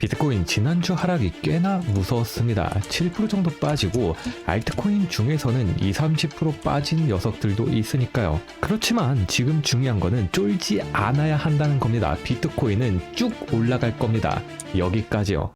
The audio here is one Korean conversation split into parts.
비트코인 지난주 하락이 꽤나 무서웠습니다. 7% 정도 빠지고 알트코인 중에서는 2, 30% 빠진 녀석들도 있으니까요. 그렇지만 지금 중요한 거는 쫄지 않아야 한다는 겁니다. 비트코인은 쭉 올라갈 겁니다. 여기까지요.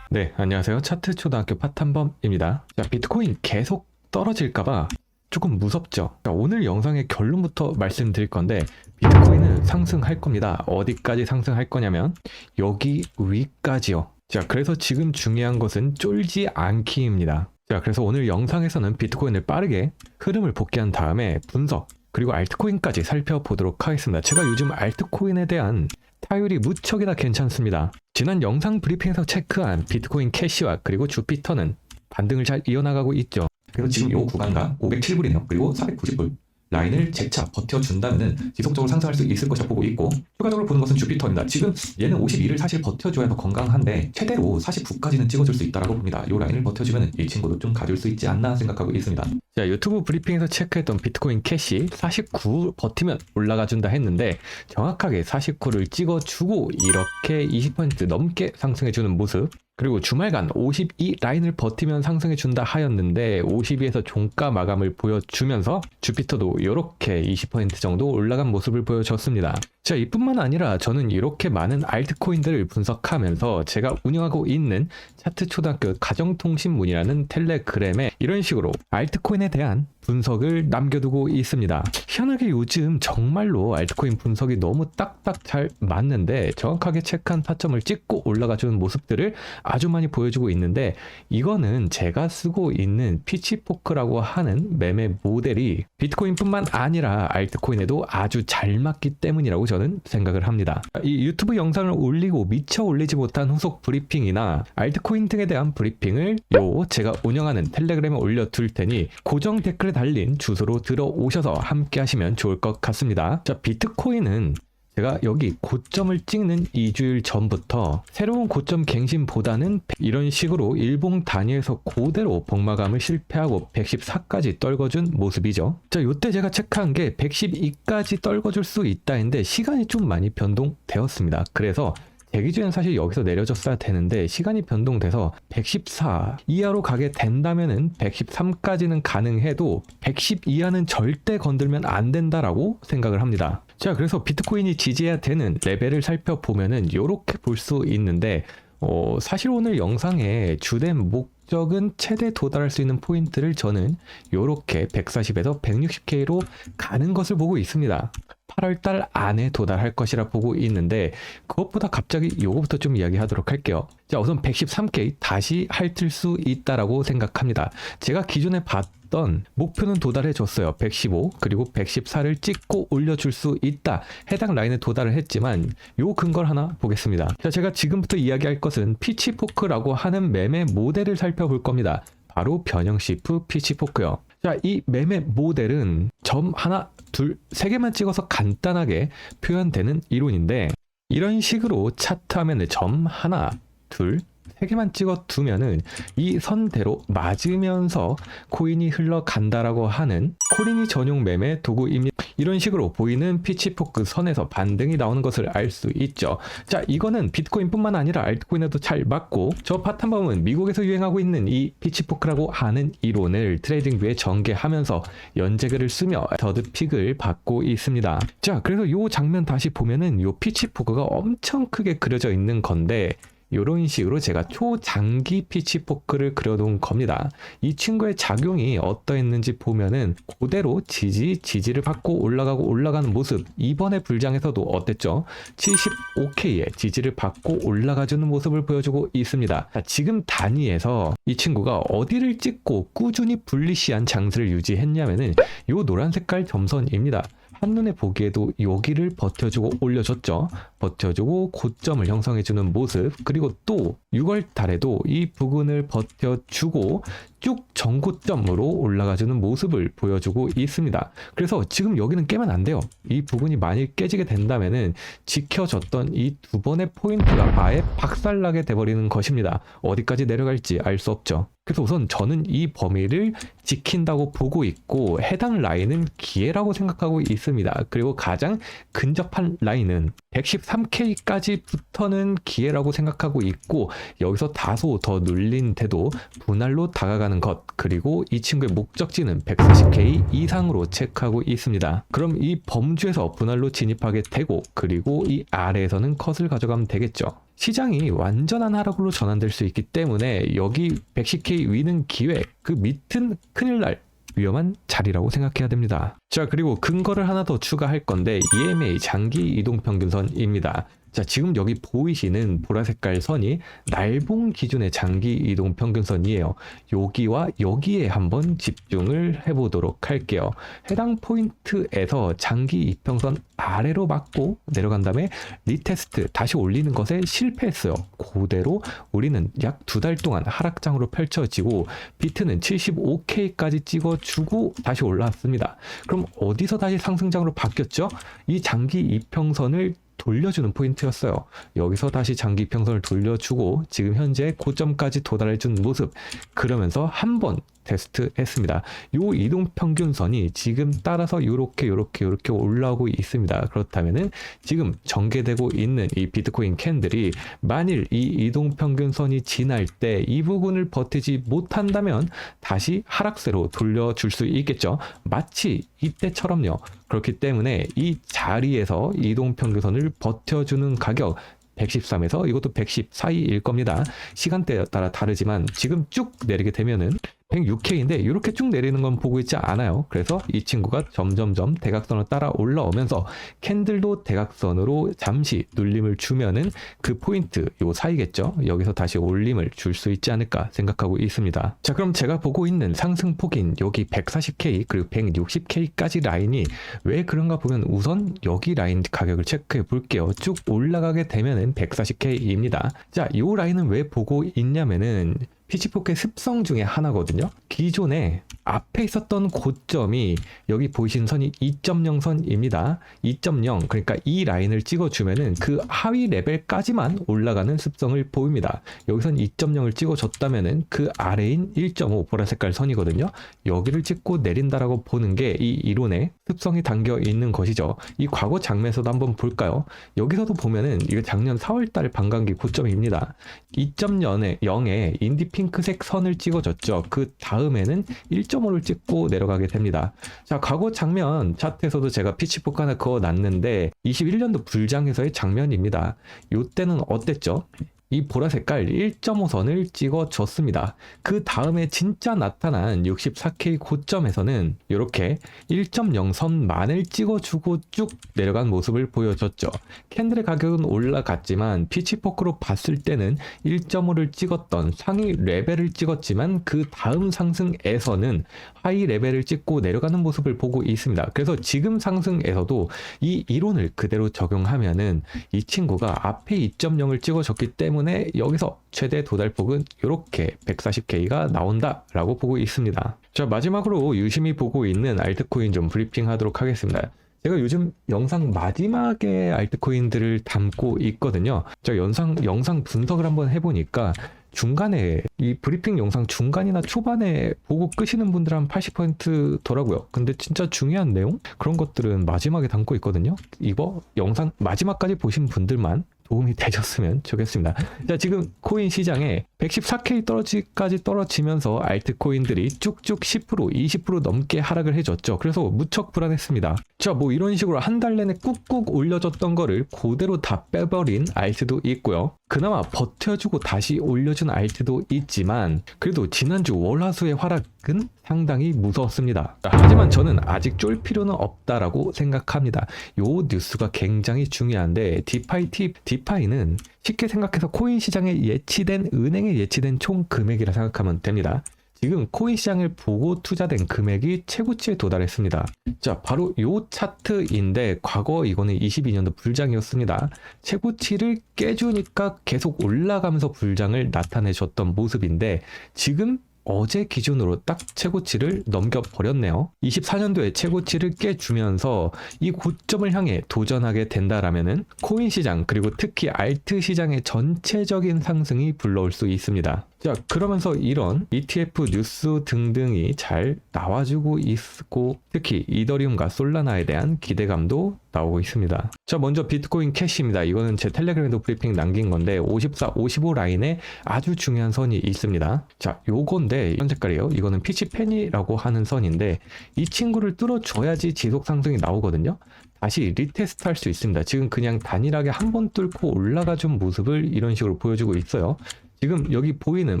네, 안녕하세요. 차트 초등학교 파탄범입니다. 자, 비트코인 계속 떨어질까봐 조금 무섭죠. 자, 오늘 영상의 결론부터 말씀드릴 건데 비트코인은 상승할 겁니다. 어디까지 상승할 거냐면 여기 위까지요. 자, 그래서 지금 중요한 것은 쫄지 않기입니다. 자, 그래서 오늘 영상에서는 비트코인을 빠르게 흐름을 복귀한 다음에 분석 그리고 알트코인까지 살펴보도록 하겠습니다. 제가 요즘 알트코인에 대한 타율이 무척이나 괜찮습니다. 지난 영상 브리핑에서 체크한 비트코인 캐시와 그리고 주피터는 반등을 잘 이어나가고 있죠. 그래서 지금 이 구간과 507불이네요. 그리고 490불 라인을 재차 버텨준다면 지속적으로 상승할 수 있을 것이라 보고 있고 추가적으로 보는 것은 주피터입니다. 지금 얘는 52를 사실 버텨줘야 더 건강한데 최대로 49까지는 찍어줄 수 있다고 봅니다. 이 라인을 버텨주면 이 친구도 좀 가줄 수 있지 않나 생각하고 있습니다. 자 유튜브 브리핑에서 체크했던 비트코인 캐시 49 버티면 올라가준다 했는데 정확하게 49를 찍어주고 이렇게 20% 넘게 상승해주는 모습 그리고 주말간 52 라인을 버티면 상승해 준다 하였는데 52에서 종가 마감을 보여주면서 주피터도 이렇게 20% 정도 올라간 모습을 보여줬습니다. 자, 이뿐만 아니라 저는 이렇게 많은 알트코인들을 분석하면서 제가 운영하고 있는 차트 초등학교 가정통신문이라는 텔레그램에 이런 식으로 알트코인에 대한 분석을 남겨두고 있습니다. 희한하게 요즘 정말로 알트코인 분석이 너무 딱딱 잘 맞는데 정확하게 체크한 타점을 찍고 올라가주는 모습들을 아주 많이 보여주고 있는데 이거는 제가 쓰고 있는 피치포크라고 하는 매매 모델이 비트코인뿐만 아니라 알트코인에도 아주 잘 맞기 때문이라고 저는 생각을 합니다. 이 유튜브 영상을 올리고 미처 올리지 못한 후속 브리핑이나 알트코인 등에 대한 브리핑을 요 제가 운영하는 텔레그램에 올려둘 테니 고정 댓글에 달린 주소로 들어오셔서 함께 하시면 좋을 것 같습니다. 자, 비트코인은 제가 여기 고점을 찍는 2주일 전부터 새로운 고점 갱신보다는 이런 식으로 일봉 단위에서 그대로 복마감을 실패하고 114까지 떨궈준 모습이죠. 자, 요때 제가 체크한 게 112까지 떨궈줄 수 있다 했는데 시간이 좀 많이 변동되었습니다. 그래서 제 기준엔 사실 여기서 내려졌어야 되는데 시간이 변동돼서 114 이하로 가게 된다면은 113까지는 가능해도 110 이하는 절대 건들면 안 된다라고 생각을 합니다. 자, 그래서 비트코인이 지지해야 되는 레벨을 살펴보면은 이렇게 볼 수 있는데 어, 사실 오늘 영상의 주된 목적은 최대 도달할 수 있는 포인트를 저는 이렇게 140에서 160K로 가는 것을 보고 있습니다. 8월 달 안에 도달할 것이라 보고 있는데 그것보다 갑자기 요거부터 좀 이야기하도록 할게요. 자, 우선 113K 다시 핥을 수 있다라고 생각합니다. 제가 기존에 봤던 목표는 도달해 줬어요. 115 그리고 114를 찍고 올려줄 수 있다. 해당 라인에 도달을 했지만 요 근거를 하나 보겠습니다. 자, 제가 지금부터 이야기할 것은 피치포크라고 하는 매매 모델을 살펴볼 겁니다. 바로 변형 시프 피치포크요. 자, 이 매매 모델은 점 하나, 둘, 세 개만 찍어서 간단하게 표현되는 이론인데 이런 식으로 차트 화면에 점 하나, 둘, 세 개만 찍어 두면은 이 선대로 맞으면서 코인이 흘러간다라고 하는 코린이 전용 매매 도구입니다. 이런 식으로 보이는 피치포크 선에서 반등이 나오는 것을 알 수 있죠. 자, 이거는 비트코인뿐만 아니라 알트코인에도 잘 맞고 저 파탄범은 미국에서 유행하고 있는 이 피치포크라고 하는 이론을 트레이딩 뷰에 전개하면서 연재글을 쓰며 더드픽을 받고 있습니다. 자, 그래서 이 장면 다시 보면은 이 피치포크가 엄청 크게 그려져 있는 건데 이런 식으로 제가 초장기 피치포크를 그려놓은 겁니다. 이 친구의 작용이 어떠했는지 보면은 그대로 지지, 지지를 받고 올라가고 올라가는 모습 이번에 불장에서도 어땠죠? 75K의 지지를 받고 올라가주는 모습을 보여주고 있습니다. 자, 지금 단위에서 이 친구가 어디를 찍고 꾸준히 불리시한 장세를 유지했냐면은 요 노란 색깔 점선입니다. 한눈에 보기에도 여기를 버텨주고 올려줬죠. 버텨주고 고점을 형성해주는 모습 그리고 또 6월 달에도 이 부근을 버텨주고 쭉 전고점으로 올라가주는 모습을 보여주고 있습니다. 그래서 지금 여기는 깨면 안 돼요. 이 부분이 만일 깨지게 된다면은 지켜졌던 이 두 번의 포인트가 아예 박살나게 돼버리는 것입니다. 어디까지 내려갈지 알 수 없죠. 그래서 우선 저는 이 범위를 지킨다고 보고 있고 해당 라인은 기회라고 생각하고 있습니다. 그리고 가장 근접한 라인은 113K까지 붙어는 기회라고 생각하고 있고 여기서 다소 더 눌린 태도 분할로 다가가 는 것 그리고 이 친구의 목적지는 140K 이상으로 체크하고 있습니다. 그럼 이 범주에서 분할로 진입하게 되고 그리고 이 아래에서는 컷을 가져가면 되겠죠. 시장이 완전한 하락으로 전환될 수 있기 때문에 여기 110K 위는 기회, 그 밑은 큰일 날 위험한 자리라고 생각해야 됩니다. 자, 그리고 근거를 하나 더 추가할 건데 EMA 장기 이동 평균선입니다. 자, 지금 여기 보이시는 보라 색깔 선이 날봉 기준의 장기 이동 평균선이에요. 여기와 여기에 한번 집중을 해보도록 할게요. 해당 포인트에서 장기 이평선 아래로 맞고 내려간 다음에 리테스트 다시 올리는 것에 실패했어요. 그대로 우리는 약 두 달 동안 하락장으로 펼쳐지고 비트는 75K까지 찍어주고 다시 올라왔습니다. 그럼 어디서 다시 상승장으로 바뀌었죠? 이 장기 이평선을 돌려주는 포인트였어요. 여기서 다시 장기 평선을 돌려주고 지금 현재 고점까지 도달해준 모습. 그러면서 한 번 테스트 했습니다. 요 이동 평균선이 지금 따라서 요렇게 요렇게 요렇게 올라오고 있습니다. 그렇다면은 지금 전개되고 있는 이 비트코인 캔들이 만일 이 이동 평균선이 지날 때 이 부분을 버티지 못한다면 다시 하락세로 돌려줄 수 있겠죠. 마치 이때처럼요. 그렇기 때문에 이 자리에서 이동 평균선을 버텨주는 가격 113에서 이것도 110 사이일 겁니다. 시간대에 따라 다르지만 지금 쭉 내리게 되면은 106K인데 이렇게 쭉 내리는 건 보고 있지 않아요. 그래서 이 친구가 점점점 대각선을 따라 올라오면서 캔들도 대각선으로 잠시 눌림을 주면은 그 포인트 요 사이겠죠. 여기서 다시 올림을 줄 수 있지 않을까 생각하고 있습니다. 자 그럼 제가 보고 있는 상승폭인 여기 140K 그리고 160K까지 라인이 왜 그런가 보면 우선 여기 라인 가격을 체크해 볼게요. 쭉 올라가게 되면은 140K입니다. 자, 이 라인은 왜 보고 있냐면은 피치포크의 습성 중에 하나거든요. 기존에 앞에 있었던 고점이 여기 보이신 선이 2.0 선입니다. 2.0 그러니까 이 라인을 찍어주면은 그 하위 레벨까지만 올라가는 습성을 보입니다. 여기선 2.0을 찍어줬다면은 그 아래인 1.5 보라색깔 선이거든요. 여기를 찍고 내린다라고 보는 게 이 이론에 습성이 담겨 있는 것이죠. 이 과거 장면에서도 한번 볼까요? 여기서도 보면은 이거 작년 4월달 반감기 고점입니다. 2.0에 0에 인디 핑크색 선을 찍어줬죠. 그 다음에는 1.5를 찍고 내려가게 됩니다. 자, 과거 장면 차트에서도 제가 피치포크 하나 그어 놨는데 21년도 불장에서의 장면입니다. 이때는 어땠죠? 이 보라 색깔 1.5선을 찍어줬습니다. 그 다음에 진짜 나타난 64K 고점에서는 이렇게 1.0선만을 찍어주고 쭉 내려간 모습을 보여줬죠. 캔들의 가격은 올라갔지만 피치포크로 봤을 때는 1.5를 찍었던 상위 레벨을 찍었지만 그 다음 상승에서는 하이 레벨을 찍고 내려가는 모습을 보고 있습니다. 그래서 지금 상승에서도 이 이론을 그대로 적용하면은 이 친구가 앞에 2.0을 찍어줬기 때문에 때문에 여기서 최대 도달폭은 이렇게 140K가 나온다라고 보고 있습니다. 자 마지막으로 유심히 보고 있는 알트코인 좀 브리핑 하도록 하겠습니다. 제가 요즘 영상 마지막에 알트코인들을 담고 있거든요. 제가 영상, 영상 분석을 한번 해보니까 중간에 이 브리핑 영상 중간이나 초반에 보고 끄시는 분들 한 80%더라고요. 근데 진짜 중요한 내용 그런 것들은 마지막에 담고 있거든요. 이거 영상 마지막까지 보신 분들만 도움이 되셨으면 좋겠습니다. 자, 지금 코인 시장에 114K 떨어지까지 떨어지면서 알트코인들이 쭉쭉 10% 20% 넘게 하락을 해줬죠. 그래서 무척 불안했습니다. 자, 뭐 이런 식으로 한 달 내내 꾹꾹 올려줬던 거를 그대로 다 빼버린 알트도 있고요. 그나마 버텨주고 다시 올려준 알트도 있지만 그래도 지난주 월화수의 하락은 상당히 무서웠습니다. 하지만 저는 아직 쫄 필요는 없다라고 생각합니다. 요 뉴스가 굉장히 중요한데 디파이 팁, 디 파이는 쉽게 생각해서 코인 시장에 예치된 은행에 예치된 총 금액이라 생각하면 됩니다. 지금 코인 시장을 보고 투자된 금액이 최고치에 도달했습니다. 자, 바로 요 차트인데 과거 이거는 22년도 불장이었습니다. 최고치를 깨주니까 계속 올라가면서 불장을 나타내줬던 모습인데 지금 어제 기준으로 딱 최고치를 넘겨버렸네요. 24년도에 최고치를 깨주면서 이 고점을 향해 도전하게 된다라면은 코인 시장 그리고 특히 알트 시장의 전체적인 상승이 불러올 수 있습니다. 자, 그러면서 이런 ETF 뉴스 등등이 잘 나와주고 있고 특히 이더리움과 솔라나에 대한 기대감도 나오고 있습니다. 자, 먼저 비트코인 캐시입니다. 이거는 제 텔레그램도 브리핑 남긴 건데 54, 55 라인에 아주 중요한 선이 있습니다. 자, 요건데 이런 색깔이에요. 이거는 피치펜이라고 하는 선인데 이 친구를 뚫어줘야지 지속 상승이 나오거든요. 다시 리테스트 할 수 있습니다. 지금 그냥 단일하게 한 번 뚫고 올라가 준 모습을 이런 식으로 보여주고 있어요. 지금 여기 보이는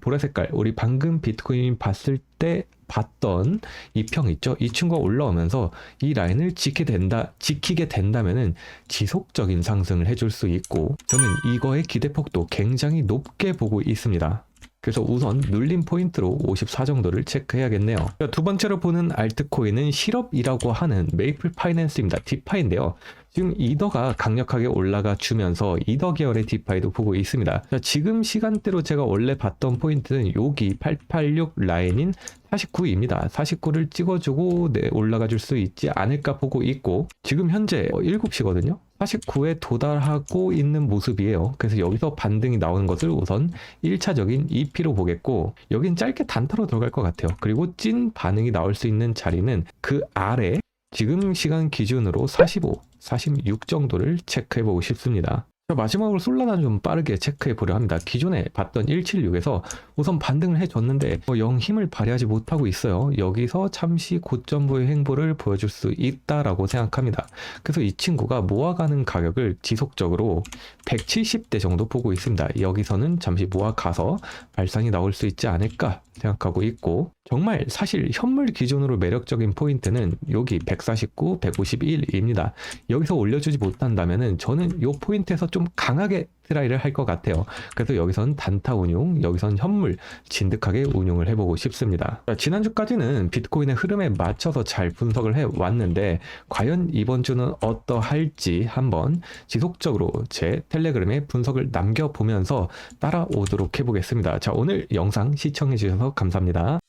보라 색깔, 우리 방금 비트코인 봤을 때 봤던 이 평 있죠? 이 친구가 올라오면서 이 라인을 지키게 된다, 지키게 된다면은 지속적인 상승을 해줄 수 있고, 저는 이거의 기대폭도 굉장히 높게 보고 있습니다. 그래서 우선 눌림 포인트로 54 정도를 체크해야겠네요. 자, 두 번째로 보는 알트코인은 실업이라고 하는 메이플 파이낸스입니다. 디파인데요. 지금 이더가 강력하게 올라가 주면서 이더 계열의 디파이도 보고 있습니다. 자, 지금 시간대로 제가 원래 봤던 포인트는 여기 886 라인인 49입니다. 49를 찍어주고 네, 올라가 줄 수 있지 않을까 보고 있고 지금 현재 7시거든요. 49에 도달하고 있는 모습이에요. 그래서 여기서 반등이 나오는 것을 우선 1차적인 EP로 보겠고 여긴 짧게 단타로 들어갈 것 같아요. 그리고 찐 반응이 나올 수 있는 자리는 그 아래 지금 시간 기준으로 45, 46 정도를 체크해 보고 싶습니다. 자, 마지막으로 솔라나 좀 빠르게 체크해 보려 합니다. 기존에 봤던 176에서 우선 반등을 해줬는데 뭐영 힘을 발휘하지 못하고 있어요. 여기서 잠시 고점부의 행보를 보여줄 수 있다라고 생각합니다. 그래서 이 친구가 모아가는 가격을 지속적으로 170대 정도 보고 있습니다. 여기서는 잠시 모아가서 발상이 나올 수 있지 않을까 생각하고 있고 정말 사실 현물 기준으로 매력적인 포인트는 여기 149, 151입니다. 여기서 올려주지 못한다면은 저는 이 포인트에서 좀 강하게 트라이를 할 것 같아요. 그래서 여기선 단타 운용, 여기선 현물 진득하게 운용을 해보고 싶습니다. 자, 지난주까지는 비트코인의 흐름에 맞춰서 잘 분석을 해 왔는데 과연 이번 주는 어떠할지 한번 지속적으로 제 텔레그램에 분석을 남겨보면서 따라오도록 해보겠습니다. 자, 오늘 영상 시청해 주셔서 감사합니다.